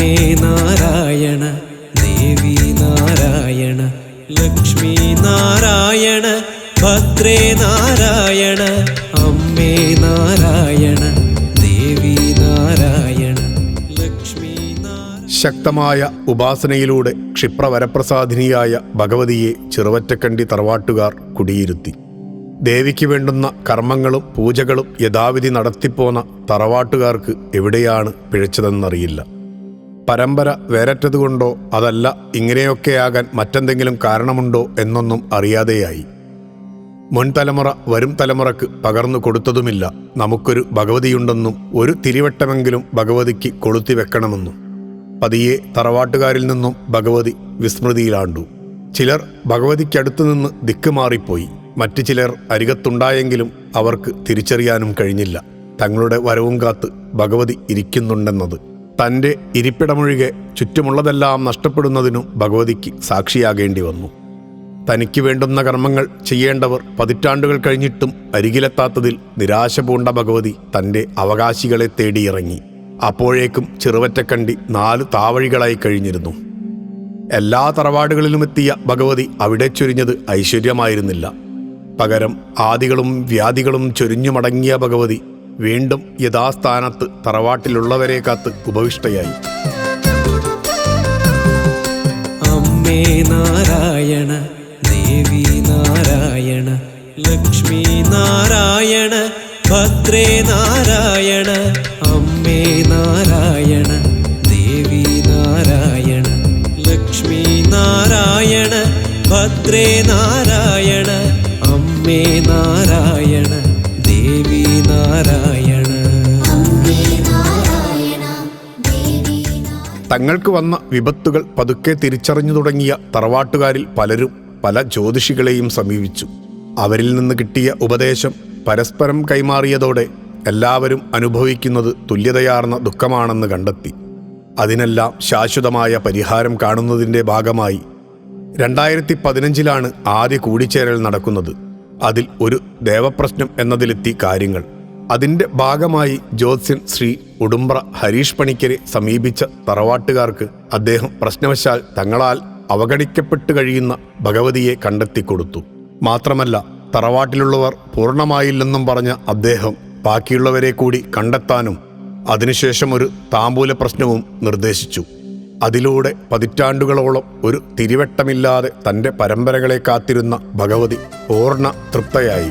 അമ്മേ നാരായണ ദേവി നാരായണ ലക്ഷ്മി നാരായണ ഭദ്രേ നാരായണ അമ്മേ നാരായണ ദേവി നാരായണ ലക്ഷ്മി ശക്തമായ ഉപാസനയിലൂടെ ക്ഷിപ്രവരപ്രസാദിനിയായ ഭഗവതിയെ ചെറുവറ്റക്കണ്ടി തറവാട്ടുകാർ കുടിയിരുത്തി. ദേവിക്ക് വേണ്ടുന്ന കർമ്മങ്ങളും പൂജകളും യഥാവിധി നടത്തിപ്പോന്ന തറവാട്ടുകാർക്ക് എവിടെയാണ് പിഴച്ചതെന്നറിയില്ല. പരമ്പര വേരറ്റതുകൊണ്ടോ അതല്ല ഇങ്ങനെയൊക്കെയാകാൻ മറ്റെന്തെങ്കിലും കാരണമുണ്ടോ എന്നൊന്നും അറിയാതെയായി. മുൻതലമുറ വരും തലമുറയ്ക്ക് പകർന്നു കൊടുത്തതുമില്ല. നമുക്കൊരു ഭഗവതിയുണ്ടെന്നും ഒരു തിരിവട്ടമെങ്കിലും ഭഗവതിക്ക് കൊളുത്തി വെക്കണമെന്നും. പതിയെ തറവാട്ടുകാരിൽ നിന്നും ഭഗവതി വിസ്മൃതിയിലാണ്ടു. ചിലർ ഭഗവതിക്കടുത്തു നിന്ന് ദിക്കുമാറിപ്പോയി മറ്റു ചിലർ അരികത്തുണ്ടായെങ്കിലും അവർക്ക് തിരിച്ചറിയാനും കഴിഞ്ഞില്ല. തങ്ങളുടെ വരവും കാത്ത് ഭഗവതി ഇരിക്കുന്നുണ്ടെന്നത്. തന്റെ ഇരിപ്പിടമൊഴികെ ചുറ്റുമുള്ളതെല്ലാം നഷ്ടപ്പെടുന്നതിനും ഭഗവതിക്ക് സാക്ഷിയാകേണ്ടി വന്നു. തനിക്ക് വേണ്ടുന്ന കർമ്മങ്ങൾ ചെയ്യേണ്ടവർ പതിറ്റാണ്ടുകൾ കഴിഞ്ഞിട്ടും അരികിലെത്താത്തതിൽ നിരാശ പൂണ്ട ഭഗവതി തന്റെ അവകാശികളെ തേടിയിറങ്ങി. അപ്പോഴേക്കും ചെറുവറ്റക്കണ്ടി നാല് താവഴികളായി കഴിഞ്ഞിരുന്നു. എല്ലാ തറവാടുകളിലുമെത്തിയ ഭഗവതി അവിടെ ചൊരിഞ്ഞത് ഐശ്വര്യമായിരുന്നില്ല. പകരം ആദികളും വ്യാധികളും ചൊരിഞ്ഞു മടങ്ങിയ ഭഗവതി വീണ്ടും യഥാസ്ഥാനത്ത് തറവാട്ടിലുള്ളവരെ കാത്ത് ഉപവിഷ്ടയായി. അമ്മേ നാരായണ ദേവി നാരായണ ലക്ഷ്മി നാരായണ ഭദ്രേ നാരായണ അമ്മേ നാരായണ ദേവി നാരായണ ലക്ഷ്മി നാരായണ ഭദ്രേ നാരായണ അമ്മേ നാരായണ. നാരായണ. തങ്ങൾക്ക് വന്ന വിപത്തുകൾ പതുക്കെ തിരിച്ചറിഞ്ഞു തുടങ്ങിയ തറവാട്ടുകാരിൽ പലരും പല ജ്യോതിഷികളെയും സമീപിച്ചു. അവരിൽ നിന്ന് കിട്ടിയ ഉപദേശം പരസ്പരം കൈമാറിയതോടെ എല്ലാവരും അനുഭവിക്കുന്നത് തുല്യതയാർന്ന ദുഃഖമാണെന്ന് കണ്ടെത്തി. അതിനെല്ലാം ശാശ്വതമായ പരിഹാരം കാണുന്നതിന്റെ ഭാഗമായി രണ്ടായിരത്തി പതിനഞ്ചിലാണ് ആദ്യ കൂടിച്ചേരൽ നടക്കുന്നത് അതിൽ ഒരു ദേവപ്രശ്നം എന്നതിലെത്തി കാര്യങ്ങൾ അതിന്റെ ഭാഗമായി ജ്യോത്സ്യൻ ശ്രീ ഉടുമ്പ്ര ഹരീഷ് പണിക്കരെ സമീപിച്ച തറവാട്ടുകാർക്ക് അദ്ദേഹം പ്രശ്നവശാൽ തങ്ങളാൽ അവഗണിക്കപ്പെട്ടു കഴിയുന്ന ഭഗവതിയെ കണ്ടെത്തിക്കൊടുത്തു. മാത്രമല്ല തറവാട്ടിലുള്ളവർ പൂർണമായില്ലെന്നും പറഞ്ഞ അദ്ദേഹം ബാക്കിയുള്ളവരെ കൂടി കണ്ടെത്താനും അതിനുശേഷം ഒരു താമ്പൂല പ്രശ്നവും നിർദ്ദേശിച്ചു. അതിലൂടെ പതിറ്റാണ്ടുകളോളം ഒരു തിരിവട്ടമില്ലാതെ തന്റെ പരമ്പരകളെ കാത്തിരുന്ന ഭഗവതി പൂർണ തൃപ്തയായി.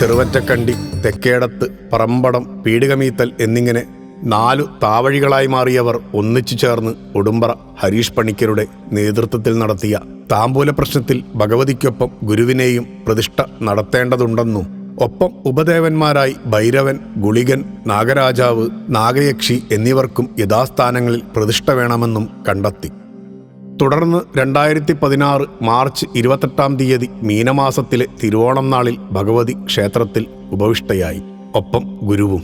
ചെറുവറ്റക്കണ്ടി തെക്കേടത്ത് പറമ്പടം പീടികമീത്തൽ എന്നിങ്ങനെ നാലു താവഴികളായി മാറിയവർ ഒന്നിച്ചു ചേർന്ന് ഉടുമ്പറ ഹരീഷ് പണിക്കരുടെ നേതൃത്വത്തിൽ നടത്തിയ താമ്പൂല പ്രശ്നത്തിൽ ഭഗവതിക്കൊപ്പം ഗുരുവിനെയും പ്രതിഷ്ഠ നടത്തേണ്ടതുണ്ടെന്നും ഒപ്പം ഉപദേവന്മാരായി ഭൈരവൻ ഗുളികൻ നാഗരാജാവ് നാഗയക്ഷി എന്നിവർക്കും യഥാസ്ഥാനങ്ങളിൽ പ്രതിഷ്ഠ വേണമെന്നും കണ്ടെത്തി. തുടർന്ന് രണ്ടായിരത്തി പതിനാറ് മാർച്ച് ഇരുപത്തെട്ടാം തീയതി മീനമാസത്തിലെ തിരുവോണം നാളിൽ ഭഗവതി ക്ഷേത്രത്തിൽ ഉപവിഷ്ടയായി. ഒപ്പം ഗുരുവും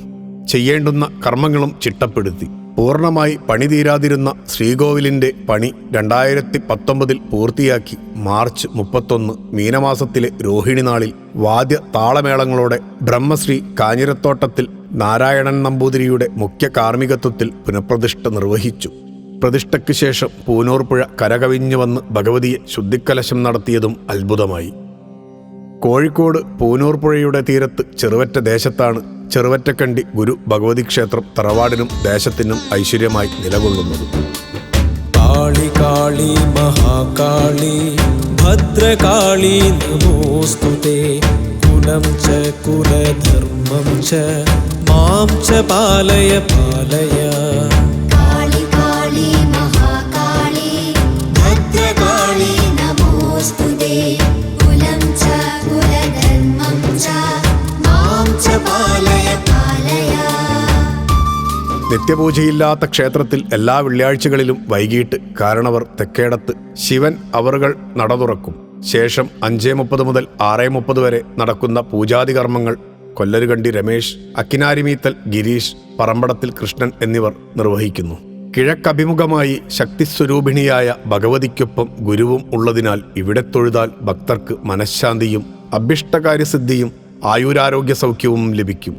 ചെയ്യേണ്ടുന്ന കർമ്മങ്ങളും ചിട്ടപ്പെടുത്തി. പൂർണമായി പണി തീരാതിരുന്ന ശ്രീകോവിലിന്റെ പണി രണ്ടായിരത്തി പത്തൊമ്പതിൽ പൂർത്തിയാക്കി മാർച്ച് മുപ്പത്തൊന്ന് മീനമാസത്തിലെ രോഹിണി നാളിൽ വാദ്യ താളമേളങ്ങളോടെ ബ്രഹ്മശ്രീ കാഞ്ഞിരത്തോട്ടത്തിൽ നാരായണൻ നമ്പൂതിരിയുടെ മുഖ്യ കാർമ്മികത്വത്തിൽ പുനഃപ്രതിഷ്ഠ നിർവഹിച്ചു. പ്രതിഷ്ഠയ്ക്ക് ശേഷം പൂനൂർപ്പുഴ പുഴ കരകവിഞ്ഞു വന്ന് ഭഗവതിയെ ശുദ്ധിക്കലശം നടത്തിയതും അത്ഭുതമായി. കോഴിക്കോട് പൂനൂർപ്പുഴയുടെ തീരത്ത് ചെറുവറ്റ ദേശത്താണ് ചെറുവറ്റക്കണ്ടി ഗുരു ഭഗവതി ക്ഷേത്രം തറവാടിനും ദേശത്തിനും ഐശ്വര്യമായി നിലകൊള്ളുന്നത്. കാളി കാളി മഹാകാളി ഭദ്രകാളി നമോസ്തുതേ ച കുലധർമ്മം ച മാം ച പാലയ പാലയ. നിത്യപൂജയില്ലാത്ത ക്ഷേത്രത്തിൽ എല്ലാ വെള്ളിയാഴ്ചകളിലും വൈകിട്ട് കാരണവർ തെക്കേടത്ത് ശിവൻ അവറുകൾ നട തുറക്കും. ശേഷം അഞ്ചേ മുപ്പത് മുതൽ ആറേ മുപ്പത് വരെ നടക്കുന്ന പൂജാതി കർമ്മങ്ങൾ കൊല്ലരുകണ്ടി രമേശ് അക്കിനാരിമീത്തൽ ഗിരീഷ് പറമ്പടത്തിൽ കൃഷ്ണൻ എന്നിവർ നിർവഹിക്കുന്നു. കിഴക്കഭിമുഖമായി ശക്തിസ്വരൂപിണിയായ ഭഗവതിക്കൊപ്പം ഗുരുവും ഉള്ളതിനാൽ ഇവിടെ തൊഴുതാൽ ഭക്തർക്ക് മനഃശാന്തിയും അഭിഷ്ടകാര്യസിദ്ധിയും ആയുരാരോഗ്യ സൗഖ്യവും ലഭിക്കും.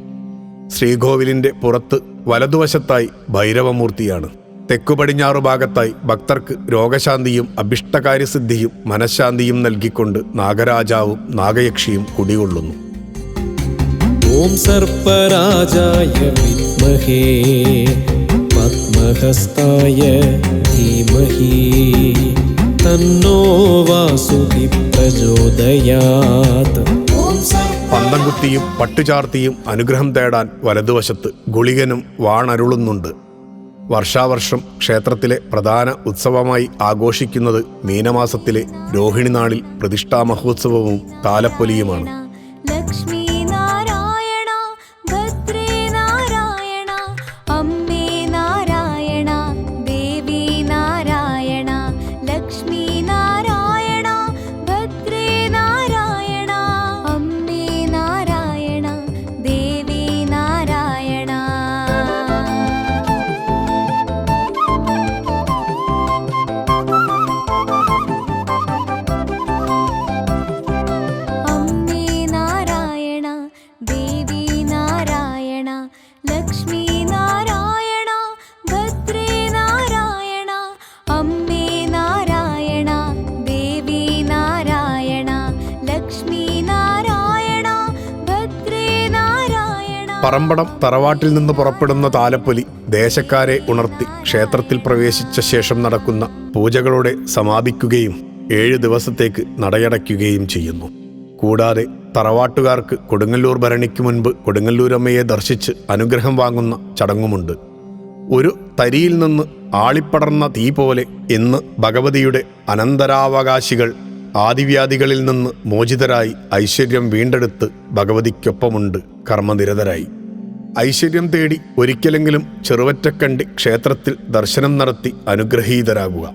ശ്രീകോവിലിന്റെ പുറത്ത് വലതുവശത്തായി ഭൈരവമൂർത്തിയാണ്. തെക്കു പടിഞ്ഞാറു ഭാഗത്തായി ഭക്തർക്ക് രോഗശാന്തിയും അഭിഷ്ടകാര്യസിദ്ധിയും മനഃശാന്തിയും നൽകിക്കൊണ്ട് നാഗരാജാവും നാഗയക്ഷിയും കുടികൊള്ളുന്നു. ഓം സർപ്പരാജായ പത്മഹസ്തായ ധീമഹി. തന്നോ വാസുദി പ്രചോദയാ ഓം ആൺകുട്ടിയും പട്ടുചാർത്തിയും അനുഗ്രഹം തേടാൻ വലതുവശത്ത് ഗുളികനും വാണരുളുന്നുണ്ട്. വർഷാവർഷം ക്ഷേത്രത്തിലെ പ്രധാന ഉത്സവമായി ആഘോഷിക്കുന്നത് മീനമാസത്തിലെ രോഹിണി നാളിൽ പ്രതിഷ്ഠാ മഹോത്സവവും താലപ്പൊലിയുമാണ്. പറമ്പടം തറവാട്ടിൽ നിന്ന് പുറപ്പെടുന്ന താലപ്പൊലി ദേശക്കാരെ ഉണർത്തി ക്ഷേത്രത്തിൽ പ്രവേശിച്ച ശേഷം നടക്കുന്ന പൂജകളോടെ സമാപിക്കുകയും ഏഴ് ദിവസത്തേക്ക് നടയടയ്ക്കുകയും ചെയ്യുന്നു. കൂടാതെ തറവാട്ടുകാർക്ക് കൊടുങ്ങല്ലൂർ ഭരണിക്ക് മുൻപ് കൊടുങ്ങല്ലൂരമ്മയെ ദർശിച്ച് അനുഗ്രഹം വാങ്ങുന്ന ചടങ്ങുമുണ്ട്. ഒരു തരിയിൽ നിന്ന് ആളിപ്പടർന്ന തീ പോലെ ഇന്ന് ഭഗവതിയുടെ അനന്തരാവകാശികൾ ആദിവ്യാധികളിൽ നിന്ന് മോചിതരായി ഐശ്വര്യം വീണ്ടെടുത്ത് ഭഗവതിക്കൊപ്പമുണ്ട്. കർമ്മനിരതരായി. ഐശ്വര്യം തേടി ഒരിക്കലെങ്കിലും ചെറുവറ്റക്കണ്ടി ക്ഷേത്രത്തിൽ ദർശനം നടത്തി അനുഗ്രഹീതരാകുക.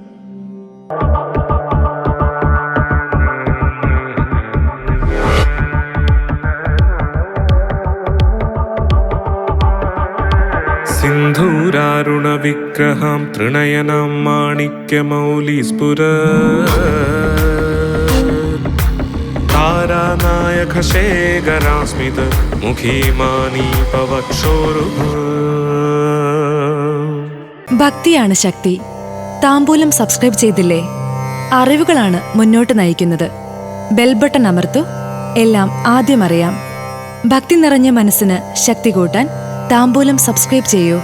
സിന്ധൂരാരുണ വിഗ്രഹം തൃണയനം മാണിക്യമൗലി സ്ഫുര ധാരാനായകശേഖരാസ്മിത് മുഖീമാനീപവക്ഷോരുഭ ഭക്തിയാണ് ശക്തി. താമ്പൂലം സബ്സ്ക്രൈബ് ചെയ്തില്ലേ? അറിവുകളാണ് മുന്നോട്ട് നയിക്കുന്നത്. ബെൽബട്ടൺ അമർത്തു എല്ലാം ആദ്യം അറിയാം. ഭക്തി നിറഞ്ഞ മനസ്സിന് ശക്തി കൂട്ടാൻ താമ്പൂലം സബ്സ്ക്രൈബ് ചെയ്യൂ.